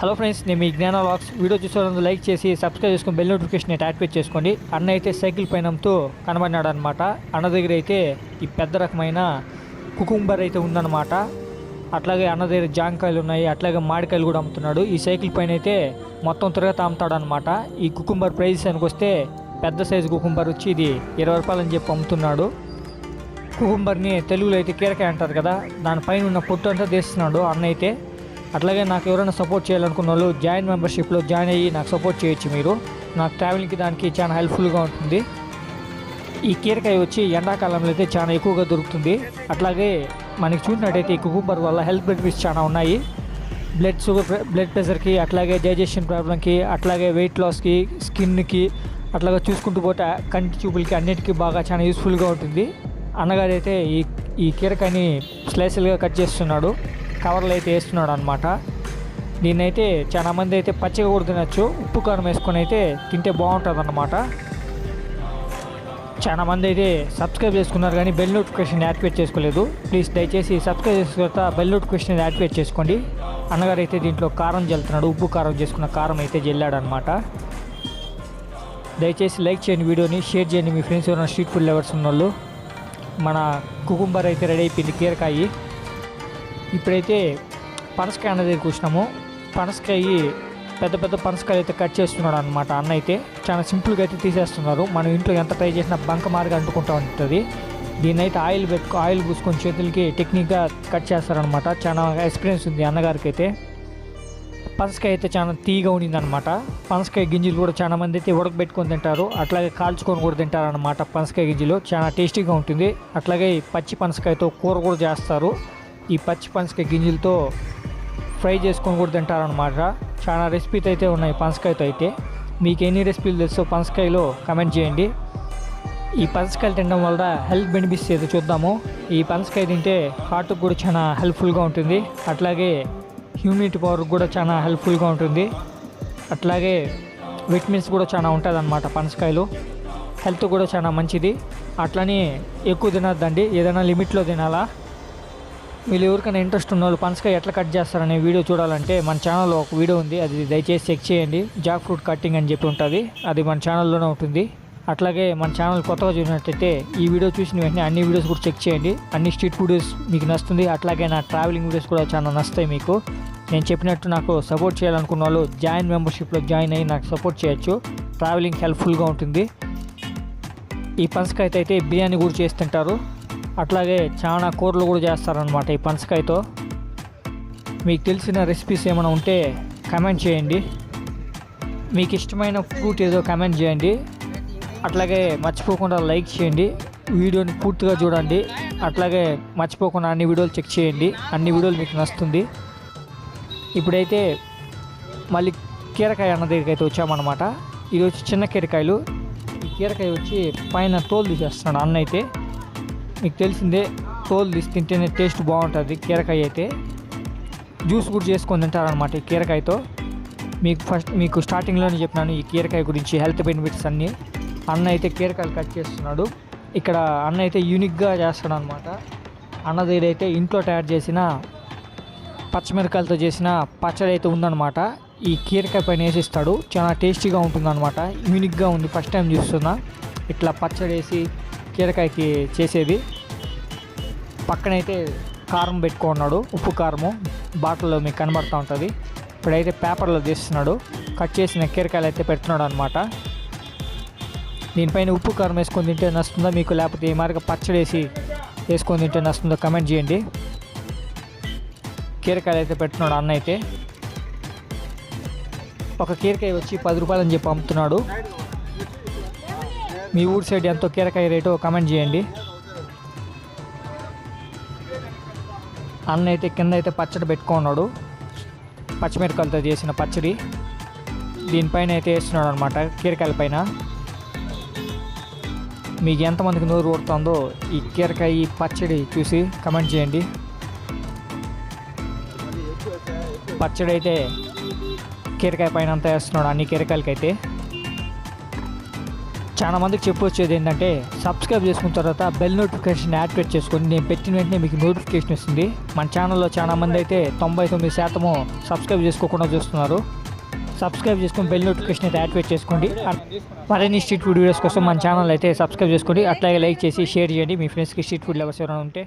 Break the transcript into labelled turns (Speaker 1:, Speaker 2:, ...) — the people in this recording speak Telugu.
Speaker 1: హలో ఫ్రెండ్స్ నేను మీ జ్ఞాన వాక్స్ వీడియో చూసేందుకు లైక్ చేసి సబ్స్క్రైబ్ చేసుకొని బెల్ నోటిఫికేషన్ యాక్టివేట్ చేసుకోండి అన్న అయితే సైకిల్ పైనంతో కనబడినాడు అనమాట అన్న దగ్గర అయితే ఈ పెద్ద రకమైన కుకుంబర్ అయితే ఉందన్నమాట అట్లాగే అన్న దగ్గర జాంకాయలు ఉన్నాయి అట్లాగే మామిడికాయలు కూడా అమ్ముతున్నాడు. ఈ సైకిల్ పైన అయితే మొత్తం తిరగతా అమ్ముతాడనమాట. ఈ కుకుంబర్ ప్రైస్ వస్తే పెద్ద సైజు కుకుంబర్ వచ్చి ఇది ఇరవై రూపాయలు అని చెప్పి అమ్ముతున్నాడు. కుకుంబర్ని తెలుగులో అయితే కీరకాయ అంటారు కదా దానిపైన ఉన్న పొట్టు అంతా తీస్తున్నాడు అన్న అయితే. అట్లాగే నాకు ఎవరైనా సపోర్ట్ చేయాలనుకున్న వాళ్ళు జాయిన్ మెంబర్షిప్లో జాయిన్ అయ్యి నాకు సపోర్ట్ చేయొచ్చు మీరు. నాకు ట్రావెలింగ్కి దానికి చాలా హెల్ప్ఫుల్గా ఉంటుంది. ఈ కీరకాయ వచ్చి ఎండాకాలంలో అయితే చాలా ఎక్కువగా దొరుకుతుంది. అట్లాగే మనకి చూసినట్టయితే ఈ కుకుంబర్ వల్ల హెల్త్ బెనిఫిట్స్ చాలా ఉన్నాయి. బ్లడ్ షుగర్ బ్లడ్ ప్రెషర్కి అట్లాగే డైజెషన్ ప్రాబ్లంకి అట్లాగే వెయిట్ లాస్కి స్కిన్కి అట్లాగే చూసుకుంటూ పోతే కంటి చూపులకి అన్నిటికీ బాగా చాలా యూస్ఫుల్గా ఉంటుంది. అన్నగారు అయితే ఈ ఈ కీరకాయని స్లైసులుగా కట్ చేస్తున్నాడు. కవర్లు అయితే వేస్తున్నాడు అనమాట దీన్నైతే చాలా మంది అయితే పచ్చిగా కూడా తినచ్చు. ఉప్పు కారం వేసుకొని అయితే తింటే బాగుంటుంది అనమాట చాలా మంది అయితే సబ్స్క్రైబ్ చేసుకున్నారు కానీ బెల్ నోటిఫికేషన్ యాక్టివేట్ చేసుకోలేదు. ప్లీజ్ దయచేసి సబ్స్క్రైబ్ చేసుకున్న తర్వాత బెల్ నోటిఫికేషన్ యాక్టివేట్ చేసుకోండి. అన్నగారు అయితే దీంట్లో కారం జల్లుతున్నాడు. ఉప్పు కారం చేసుకున్న కారం అయితే జల్లాడు అనమాట దయచేసి లైక్ చేయండి వీడియోని షేర్ చేయండి మీ ఫ్రెండ్స్ ఎవరైనా స్ట్రీట్ ఫుడ్ లవర్స్ ఉన్న వాళ్ళు మన కుకుంబర్ అయితే రెడీ అయిపోయింది కీరకాయి. ఇప్పుడైతే పనసకాయ అన్న దగ్గరికి వచ్చినాము. పనసకాయ పెద్ద పెద్ద పనసకాయలు అయితే కట్ చేస్తున్నాడు అనమాట అన్న అయితే చాలా సింపుల్గా అయితే తీసేస్తున్నారు. మనం ఇంట్లో ఎంత ట్రై చేసినా బంక మార్గా అంటుకుంటూ ఉంటుంది. దీన్ని అయితే ఆయిల్ పెట్టుకో ఆయిల్ పూసుకొని చేతులకి టెక్నిక్గా కట్ చేస్తారనమాట చాలా ఎక్స్పీరియన్స్ ఉంది అన్నగారికి అయితే పనసకాయ అయితే చాలా తీగా ఉండింది అనమాట పనసకాయ గింజలు కూడా చాలా మంది అయితే ఉడకబెట్టుకొని తింటారు. అట్లాగే కాల్చుకొని కూడా తింటారనమాట పనసకాయ గింజలు. చాలా టేస్టీగా ఉంటుంది. అట్లాగే పచ్చి పనసకాయతో కూర కూడా చేస్తారు. ఈ పచ్చి పనసకాయ గింజలతో ఫ్రై చేసుకొని కూడా తింటారనమాట చాలా రెసిపీస్ అయితే ఉన్నాయి పనసకాయతో అయితే. మీకు ఎన్ని రెసిపీలు తెలుసో పనసకాయలో కమెంట్ చేయండి. ఈ పనసకాయలు తినడం వల్ల హెల్త్ బెనిఫిట్స్ ఏదో చూద్దాము. ఈ పనసకాయ తింటే హార్ట్కి కూడా చాలా హెల్ప్ఫుల్గా ఉంటుంది. అట్లాగే హ్యూమిడిటీ పవర్ కూడా చాలా హెల్ప్ఫుల్గా ఉంటుంది. అట్లాగే విటమిన్స్ కూడా చాలా ఉంటుంది అనమాట పనసకాయలు. హెల్త్ కూడా చాలా మంచిది. అట్లని ఎక్కువ తినద్దండి. ఏదైనా లిమిట్లో తినాలా? మీరు ఎవరికైనా ఇంట్రెస్ట్ ఉన్న వాళ్ళు పనసకాయ ఎట్లా కట్ చేస్తారనే వీడియో చూడాలంటే మన ఛానల్లో ఒక వీడియో ఉంది. అది దయచేసి చెక్ చేయండి. జాక్ ఫ్రూట్ కట్టింగ్ అని చెప్పి ఉంటుంది. అది మన ఛానల్లోనే ఉంటుంది. అట్లాగే మన ఛానల్ కొత్తగా చూసినట్టయితే ఈ వీడియో చూసిన వెంటనే అన్ని వీడియోస్ కూడా చెక్ చేయండి. అన్ని స్ట్రీట్ వీడియోస్ మీకు నచ్చుతుంది. అట్లాగే నా ట్రావెలింగ్ వీడియోస్ కూడా చాలా నస్తాయి మీకు. నేను చెప్పినట్టు నాకు సపోర్ట్ చేయాలనుకున్న వాళ్ళు జాయిన్ మెంబర్షిప్లో జాయిన్ అయ్యి నాకు సపోర్ట్ చేయొచ్చు. ట్రావెలింగ్ హెల్ప్ఫుల్గా ఉంటుంది. ఈ పనసకాయతో అయితే బిర్యానీ కూడా చేస్తుంటారు. అట్లాగే చాలా కూరలు కూడా చేస్తారనమాట ఈ పనసకాయతో. మీకు తెలిసిన రెసిపీస్ ఏమైనా ఉంటే కమెంట్ చేయండి. మీకు ఇష్టమైన ఫ్రూట్ ఏదో కమెంట్ చేయండి. అట్లాగే మర్చిపోకుండా లైక్ చేయండి. వీడియోని పూర్తిగా చూడండి. అట్లాగే మర్చిపోకుండా అన్ని వీడియోలు చెక్ చేయండి. అన్ని వీడియోలు మీకు నచ్చుతుంది. ఇప్పుడైతే మళ్ళీ కీరకాయ అన్న దగ్గరికి అయితే వచ్చామన్నమాట. ఇది వచ్చి చిన్న కీరకాయలు. ఈ కీరకాయ వచ్చి పైన తోలు తీసేస్తున్నాడు అన్న అయితే. మీకు తెలిసిందే తోలు తీసి తింటేనే టేస్ట్ బాగుంటుంది కీరకాయ అయితే. జ్యూస్ కూడా చేసుకొని తింటారనమాట ఈ కీరకాయతో. మీకు ఫస్ట్ మీకు స్టార్టింగ్లోనే చెప్పినాను ఈ కీరకాయ గురించి హెల్త్ బెనిఫిట్స్ అన్నీ. అన్న అయితే కీరకాయలు కట్ చేస్తున్నాడు. ఇక్కడ అన్న అయితే యూనిక్గా చేస్తాడు అనమాట అన్న దగ్గర అయితే ఇంట్లో తయారు చేసిన పచ్చిమిరకాయలతో చేసిన పచ్చడి అయితే ఉందన్నమాట. ఈ కీరకాయ పైన వేసిస్తాడు. చాలా టేస్టీగా ఉంటుందన్నమాట. యూనిక్గా ఉంది. ఫస్ట్ టైం చూస్తున్నా. ఇట్లా పచ్చడి వేసి కీరకాయకి చేసేది. పక్కనైతే కారం పెట్టుకున్నాడు ఉప్పు కారము బాటిల్లో మీకు కనబడుతూ ఉంటుంది. ఇప్పుడైతే పేపర్లో తీస్తున్నాడు కట్ చేసిన కీరకాయలు అయితే పెడుతున్నాడు అనమాట దీనిపైన ఉప్పు కారం వేసుకొని తింటే నస్తుందా మీకు లేకపోతే ఈ మార్గ పచ్చడి వేసి వేసుకొని తింటే నస్తుందో కమెంట్ చేయండి. కీరకాయలు అయితే పెడుతున్నాడు అన్న అయితే. ఒక కీరకాయ వచ్చి పది రూపాయలని చెప్పి అమ్ముతున్నాడు. మీ ఊరి సైడ్ ఎంతో కీరకాయ రేటో కమెంట్ చేయండి. అన్న అయితే కింద అయితే పచ్చడి పెట్టుకున్నాడు. పచ్చిమిరకాయలతో చేసిన పచ్చడి. దీనిపైన అయితే వేస్తున్నాడు అనమాట కీరకాయల పైన. మీకు ఎంతమందికి నోరు ఊడుతుందో ఈ కీరకాయ పచ్చడి చూసి కమెంట్ చేయండి. పచ్చడి అయితే కీరకాయ పైన అంతా వేస్తున్నాడు అన్ని కీరకాయలకైతే. చాలా మందికి చెప్పొచ్చేది ఏంటంటే సబ్స్క్రైబ్ చేసుకున్న తర్వాత బెల్ నోటిఫికేషన్ యాక్టివేట్ చేసుకొని నేను పెట్టిన వెంటనే మీకు నోటిఫికేషన్ వస్తుంది. మన ఛానల్లో చాలా మంది అయితే తొంభై తొమ్మిది శాతము సబ్స్క్రైబ్ చేసుకోకుండా చూస్తున్నారు. సబ్స్క్రైబ్ చేసుకొని బెల్ నోటిఫికేషన్ అయితే యాక్టివేట్ చేసుకోండి. మరిన్ని స్ట్రీట్ ఫుడ్ వీడియోస్ కోసం మన ఛానల్ అయితే సబ్స్క్రైబ్ చేసుకోండి. అట్లాగే లైక్ చేసి షేర్ చేయండి. మీ ఫ్రెండ్స్కి స్ట్రీట్ ఫుడ్ లవర్స్ ఎవరైనా ఉంటే.